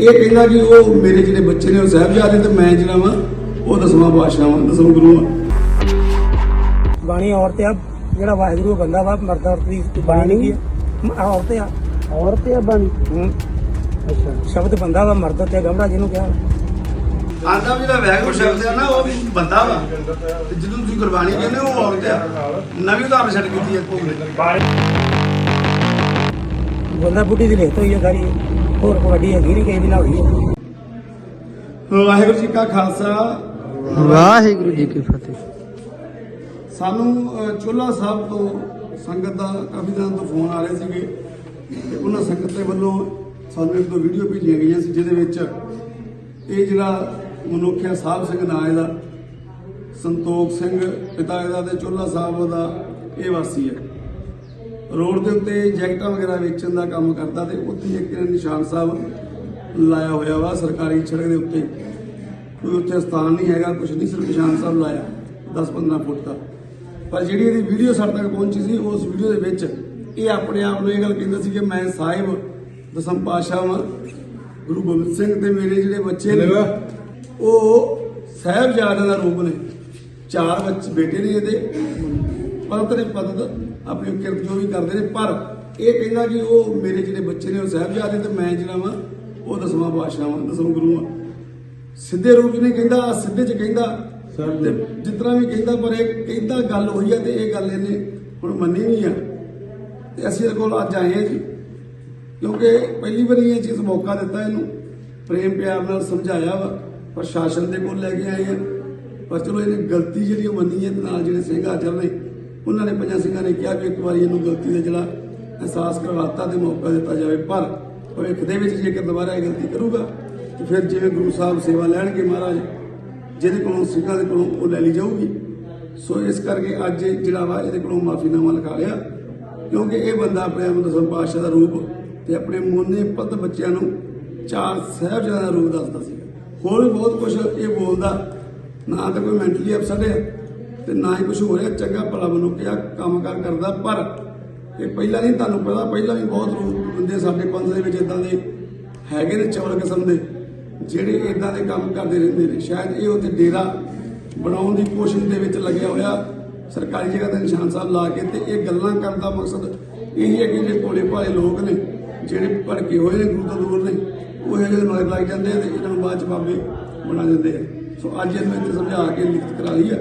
ਇਹ ਕਹਿੰਦਾ ਕਿ ਉਹ ਮੇਰੇ ਜਿਹੜੇ ਬੱਚੇ ਨੇ ਉਹ ਸਾਹਿਬਜ਼ਾਦੇ ਤੇ ਮੈਂ ਜਿਹੜਾ ਵਾਂ ਉਹ ਦਸਵਾਂ ਪਾਤਸ਼ਾਹ ਵਾਂ ਦਸਵਾਂ ਗੁਰੂ ਵਾਂ। ਬਾਣੀ ਔਰਤ ਆ ਜਿਹੜਾ ਵਾਹਿਗੁਰੂ ਬੰਦਾ ਵਾ ਮਰਦ ਔਰਤ ਦੀ ਬਾਣੀ ਕੀ ਆ? ਔਰਤ ਆ। ਔਰਤ ਆ ਬਾਣੀ? ਹੂੰ। ਅੱਛਾ। ਸ਼ਬਦ ਬੰਦਾ ਵਾ ਮਰਦ ਤੇ ਗਮੜਾ ਜਿਹਨੂੰ ਕਿਹਾ। ਆਂਦਾ ਵੀ ਜਿਹੜਾ ਵੈਗੁਰੂ ਸ਼ਬਦ ਆ ਨਾ ਉਹ ਵੀ ਬੰਦਾ ਵਾ। ਤੇ ਜਦੋਂ ਤੁਸੀਂ ਗੁਰਬਾਣੀ ਕਹਿੰਦੇ ਹੋ ਉਹ ਔਰਤ ਆ। ਨਵੀਂ ਉਦਾਹਰਨ ਛੱਡ ਕੀਤੀ ਹੈ ਕੋਈ ਬੰਦਾ ਬੁੱਢੀ ਦੀ ਲਿਖਤ ਹੋਈ ਆ ਸਾਰੀ। ਹੋਰ ਕੋਈ ਵੱਡੀ ਹੈਗੀ ਨਹੀਂ ਕਿਸੇ ਦੀ ਨਾ ਹੋਈ। ਹੈ ਵਾਹਿਗੁਰੂ ਜੀ ਕਾ ਖਾਲਸਾ। ਵਾਹਿਗੁਰੂ ਜੀ ਕੀ ਫਤਿਹ। ਸਾਨੂੰ ਚੋਲਾ ਸਾਹਿਬ ਤੋਂ ਸੰਗਤ ਦਾ ਕਾਫੀ ਦਿਨਾਂ ਤੋਂ ਫੋਨ ਆ ਰਹੇ ਸੀਗੇ। ਤੇ ਉਹਨਾਂ ਸੰਗਤ ਦੇ ਵੱਲੋਂ ਸਾਨੂੰ ਇੱਕ ਦੋ ਵੀਡੀਓ ਭੇਜੀਆਂ ਗਈਆਂ ਸੀ ਜਿਹਦੇ ਵਿੱਚ ਇਹ ਜਿਹੜਾ ਮਨੁੱਖ ਹੈ ਸਾਹਿਬ ਸਿੰਘ ਨਾਂ ਇਹਦਾ ਸੰਤੋਖ ਸਿੰਘ ਪਿਤਾ ਇਹਦਾ ਤੇ ਚੋਲਾ ਸਾਹਿਬ ਦਾ ਇਹ ਵਾਸੀ ਹੈ। ਰੋਡ ਦੇ ਉੱਤੇ ਜੈਕਟਾਂ ਵਗੈਰਾ ਵੇਚਣ ਦਾ ਕੰਮ ਕਰਦਾ ਤੇ ਉੱਥੇ ਇੱਕ ਨਿਸ਼ਾਨ ਸਾਹਿਬ ਲਾਇਆ ਹੋਇਆ ਵਾ ਸਰਕਾਰੀ ਸੜਕ ਦੇ ਉੱਤੇ। ਕੋਈ ਉੱਥੇ ਸਥਾਨ ਨਹੀਂ ਹੈਗਾ ਕੁਝ ਨਹੀਂ ਸਿਰਫ ਨਿਸ਼ਾਨ ਸਾਹਿਬ ਲਾਇਆ 10-15 ਫੁੱਟ ਦਾ। ਪਰ ਜਿਹੜੀ ਇਹਦੀ ਵੀਡੀਓ ਸਾਡੇ ਤੱਕ ਪਹੁੰਚੀ ਸੀ ਉਸ ਵੀਡੀਓ ਦੇ ਵਿੱਚ ਇਹ ਆਪਣੇ ਆਪ ਨੂੰ ਇਹ ਗੱਲ ਕਹਿੰਦਾ ਸੀ ਕਿ ਮੈਂ ਸਾਹਿਬ ਦਸਮ ਪਾਤਸ਼ਾਹ ਵਾਂ। ਗੁਰੂ ਗੋਬਿੰਦ ਸਿੰਘ ਤੇ ਮੇਰੇ ਜਿਹੜੇ ਬੱਚੇ ਨੇ ਉਹ ਸਾਹਿਬਜ਼ਾਦਿਆਂ ਦਾ ਰੂਪ ਨੇ। ਚਾਰ ਬੱਚੇ ਬੇਟੇ ਨੇ ਇਹਦੇ। ਪਰਤ ਨੇ ਪਤਤ ਆਪਣੀ ਕਿਰਤ ਜੋ ਵੀ ਕਰਦੇ ਨੇ ਪਰ ਇਹ ਕਹਿੰਦਾ ਕਿ ਉਹ ਮੇਰੇ ਜਿਹੜੇ ਬੱਚੇ ਨੇ ਉਹ ਸਾਹਿਬਜ਼ਾਦੇ ਤੇ ਮੈਂ ਜਿਹੜਾ ਵਾਂ ਉਹ ਦਸਵਾਂ ਪਾਤਸ਼ਾਹ ਵਾਂ ਦਸਵਾਂ ਗੁਰੂ ਵਾਂ। ਸਿੱਧੇ ਰੂਪ ਨਹੀਂ ਕਹਿੰਦਾ ਸਿੱਧੇ 'ਚ ਕਹਿੰਦਾ ਤੇ ਤਰ੍ਹਾਂ ਵੀ ਕਹਿੰਦਾ ਪਰ ਇਹ ਕਹਿੰਦਾ ਗੱਲ ਹੋਈ ਆ ਤੇ ਇਹ ਗੱਲ ਇਹਨੇ ਹੁਣ ਮੰਨੀ ਨਹੀਂ ਆ। ਤੇ ਅਸੀਂ ਇਹਦੇ ਕੋਲ ਅੱਜ ਆਏ ਜੀ ਕਿਉਂਕਿ ਪਹਿਲੀ ਵਾਰੀ ਇਹ ਚੀਜ਼ ਮੌਕਾ ਦਿੱਤਾ ਇਹਨੂੰ ਪ੍ਰੇਮ ਪਿਆਰ ਨਾਲ ਸਮਝਾਇਆ ਵਾ ਪ੍ਰਸ਼ਾਸਨ ਦੇ ਕੋਲ ਲੈ ਕੇ ਆਏ ਆ। ਪਰ ਚਲੋ ਇਹਨੇ ਗਲਤੀ ਜਿਹੜੀ ਉਹ ਮੰਨੀ ਹੈ ਨਾਲ ਜਿਹੜੇ ਸਿੰਘ ਹਾਜ਼ਰ ਨੇ ਉਹਨਾਂ ਨੇ ਪੰਜਾਂ ਸਿੰਘਾਂ ਨੇ ਕਿਹਾ ਵੀ ਇੱਕ ਵਾਰੀ ਇਹਨੂੰ ਗਲਤੀ ਦਾ ਜਿਹੜਾ ਅਹਿਸਾਸ ਕਰਵਾਤਾ ਤੇ ਮੌਕਾ ਦਿੱਤਾ ਜਾਵੇ, ਪਰ ਭਵਿੱਖ ਦੇ ਵਿੱਚ ਜੇਕਰ ਦੁਬਾਰਾ ਇਹ ਗਲਤੀ ਕਰੂਗਾ, ਤੇ ਫਿਰ ਜਿਵੇਂ ਗੁਰੂ ਸਾਹਿਬ ਸੇਵਾ ਲੈਣਗੇ ਮਹਾਰਾਜ, ਜਿਹਦੇ ਕੋਲੋਂ ਸਿੰਘਾਂ ਦੇ ਕੋਲੋਂ ਉਹ ਲੈ ਲਈ ਜਾਊਗੀ। ਸੋ ਇਸ ਕਰਕੇ ਅੱਜ ਜਿਹੜਾ ਵਾ ਇਹਦੇ ਕੋਲੋਂ ਮਾਫੀਨਾਮਾ ਲਿਖਾ ਲਿਆ, ਕਿਉਂਕਿ ਇਹ ਬੰਦਾ ਆਪਣੇ ਆਪ ਨੂੰ ਪਾਤਸ਼ਾਹ ਦਾ ਰੂਪ ਤੇ ਆਪਣੇ ਮੋਨੇ ਪਤ ਬੱਚਿਆਂ ਨੂੰ ਚਾਰ ਸਾਹਿਬਜ਼ਾਦਾ ਦਾ ਰੂਪ ਦੱਸਦਾ ਸੀ। ਹੋਰ ਵੀ ਬਹੁਤ ਕੁਝ ਇਹ ਬੋਲਦਾ, ਨਾ ਤਾਂ ਕੋਈ ਮੈਂਟਲੀ ਅਪਸੈਟ ਹੈ ਤੇ ਨਾ ਹੀ ਕੁਝ ਹੋ ਰਿਹਾ ਚੰਗਾ ਭਲਾ ਮਨੁੱਖ ਆ ਕੰਮ ਕੰਮਕਾਰ ਕਰਦਾ, ਪਰ ਇਹ ਪਹਿਲਾਂ ਨਹੀਂ ਤੁਹਾਨੂੰ ਪਤਾ, ਪਹਿਲਾਂ ਵੀ ਬਹੁਤ ਲੋਕ ਬੰਦੇ ਸਾਡੇ ਪੰਥ ਦੇ ਵਿੱਚ ਇਦਾਂ ਦੇ ਹੈਗੇ ਨੇ ਚੌਲ ਕਿਸਮ ਦੇ, ਜਿਹੜੇ ਇਦਾਂ ਦੇ ਕੰਮ ਕਰਦੇ ਰਹਿੰਦੇ ਨੇ। ਸ਼ਾਇਦ ਇਹ ਉੱਥੇ ਡੇਰਾ ਬਣਾਉਣ ਦੀ ਕੋਸ਼ਿਸ਼ ਦੇ ਵਿੱਚ ਲੱਗਿਆ ਹੋਇਆ, ਸਰਕਾਰੀ ਜਗ੍ਹਾ ਤੇ ਨਿਸ਼ਾਨ ਸਾਹਿਬ ਲਾ ਕੇ ਤੇ ਇਹ ਗੱਲਾਂ ਕਰਨ ਦਾ ਮਕਸਦ ਇਹ ਹੈ ਕਿ ਜਿਹੜੇ ਭੋਲੇ ਭਾਲੇ ਲੋਕ ਨੇ, ਜਿਹੜੇ ਭੜਕੇ ਹੋਏ ਨੇ ਗੁਰੂ ਤੋਂ ਦੂਰ ਨੇ, ਉਹ ਇਹ ਜਿਹੇ ਮਗਰ ਲੱਗ ਜਾਂਦੇ ਆ ਤੇ ਇਹਨਾਂ ਨੂੰ ਬਾਅਦ ਚ ਬਾਬੇ ਬਣਾ ਦਿੰਦੇ ਆ। ਸੋ ਅੱਜ ਇਹਨੂੰ ਇੱਥੇ ਸਮਝਾ ਕੇ ਲਿਖਤ ਕਰਾ ਲਈ ਆ।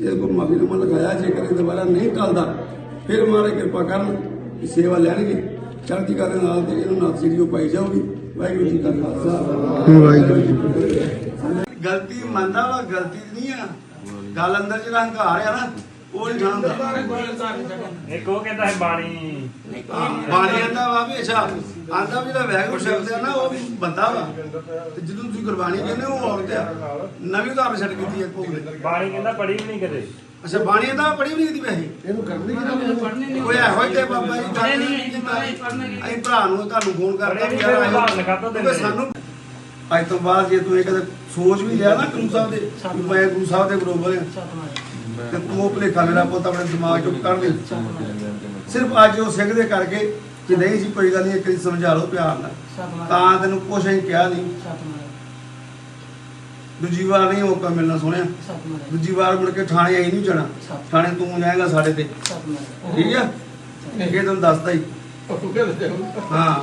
ਇਹ ਕੋ ਮਾਫੀਨਾਮਾ ਲਗਾਇਆ ਜੇਕਰ ਇਹ ਦੁਬਾਰਾ ਨਹੀਂ ਟਲਦਾ ਫਿਰ ਮਹਾਰਾਜ ਕਿਰਪਾ ਕਰਨ ਸੇਵਾ ਲੈਣਗੇ। ਚੜ੍ਹਦੀ ਕਲਾ ਦੇ ਨਾਲ ਤੇ ਇਹਨੂੰ ਨਾਥ ਜਿਹੜੀ ਪਾਈ ਜਾਊਗੀ। ਵਾਹਿਗੁਰੂ ਜੀ ਕਾ ਖਾਲਸਾ। ਵਾਹਿਗੁਰੂ ਜੀ ਗਲਤੀ ਮੰਨਦਾ ਵਾ ਗਲਤੀ ਨਹੀਂ ਆ। ਗੱਲ ਅੰਦਰ ਜਿਹੜਾ ਹੰਕਾਰ ਆ ਨਾ। ਉਹ ਨਹੀਂ ਜਾਣਦਾ। ਇੱਕ ਉਹ ਕਹਿੰਦਾ ਹੈ ਬਾਣੀ। ਬਾਣੀ ਆਂਦਾ ਵਾ ਵੀ ਅੱਛਾ ਆਂਦਾ ਵੀ ਜਿਹੜਾ ਵੈਗੁਰੂ ਸ਼ਬਦ ਆ ਨਾ ਉਹ ਵੀ ਬੰਦਾ ਵਾ। ਤੇ ਜਦੋਂ ਤੁਸੀਂ ਗੁਰਬਾਣੀ ਕਹਿੰਦੇ ਹੋ ਉਹ ਔਰਤ ਆ ਨਵੀਂ ਉਦਾਹਰਨ ਛੱਡ ਕੀਤੀ ਇੱਕ ਹੋਵੇ ਬਾਣੀ ਕਹਿੰਦਾ ਪੜੀ ਵੀ ਨਹੀਂ ਕਦੇ। ਅੱਛਾ ਬਾਣੀ ਆਂਦਾ ਪੜੀ ਵੀ ਨਹੀਂ ਕੀਤੀ ਵੈਸੇ। ਇਹਨੂੰ ਕਰਨੀ ਕਿਹਦਾ ਕੋਈ ਇਹੋ ਜਿਹੇ ਬਾਬਾ ਜੀ ਗੱਲ ਨਹੀਂ ਕੀਤਾ। ਅਸੀਂ ਭਰਾ ਨੂੰ ਤੁਹਾਨੂੰ ਫੋਨ ਕਰਤਾ ਪੜ੍ਹੇ ਵੀ ਨੀ ਯਾਰ ਫਿਰ ਆਇਓ। ਉਦਾਹਰਨ ਕਾਹਤੋਂ ਦਿੰਦੇ ਕਿਉਂਕਿ ਸਾਨੂੰ ਅੱਜ ਤੋਂ ਬਾਅਦ ਜੇ ਤੂੰ ਇਹ ਕਦੇ ਸੋਚ ਵੀ ਲਿਆ ਨਾ ਗੁਰੂ ਸਾਹਿਬ ਦੇ ਮੈਂ ਗੁਰੂ ਸਾਹਿਬ ਦੇ ਬਰੋਬਰ ਹਾਂ ਤੇ ਤੂੰ ਉਹ ਭੁਲੇਖਾ ਮੇਰਾ ਪੁੱਤ ਆਪਣੇ ਦਿਮਾਗ ਚੋਂ ਕੱਢ ਦੇ। ਸਿਰਫ ਅੱਜ ਉਹ ਸਿੰਘ ਦੇ ਕਰਕੇ ਕਿ ਨਹੀਂ ਜੀ ਕੋਈ ਗੱਲ ਨਹੀਂ ਇੱਕ ਵਾਰੀ ਸਮਝਾ ਲਓ ਪਿਆਰ ਨਾਲ। ਤਾਂ ਤੈਨੂੰ ਕੁਛ ਅਸੀਂ ਕਿਹਾ ਨਹੀਂ। ਦੂਜੀ ਵਾਰ ਨਹੀਂ ਮੌਕਾ ਮਿਲਣਾ ਸੋਹਣਿਆ। ਦੂਜੀ ਵਾਰ ਮੁੜ ਕੇ ਥਾਣੇ ਆਈ ਨਹੀਂ ਜਾਣਾ। ਥਾਣੇ ਤੂੰ ਜਾਏਗਾ ਸਾਡੇ ਤੇ। ਠੀਕ ਆ? ਇਹ ਤੁਹਾਨੂੰ ਦੱਸਦਾ ਹੀ। ਹਾਂ।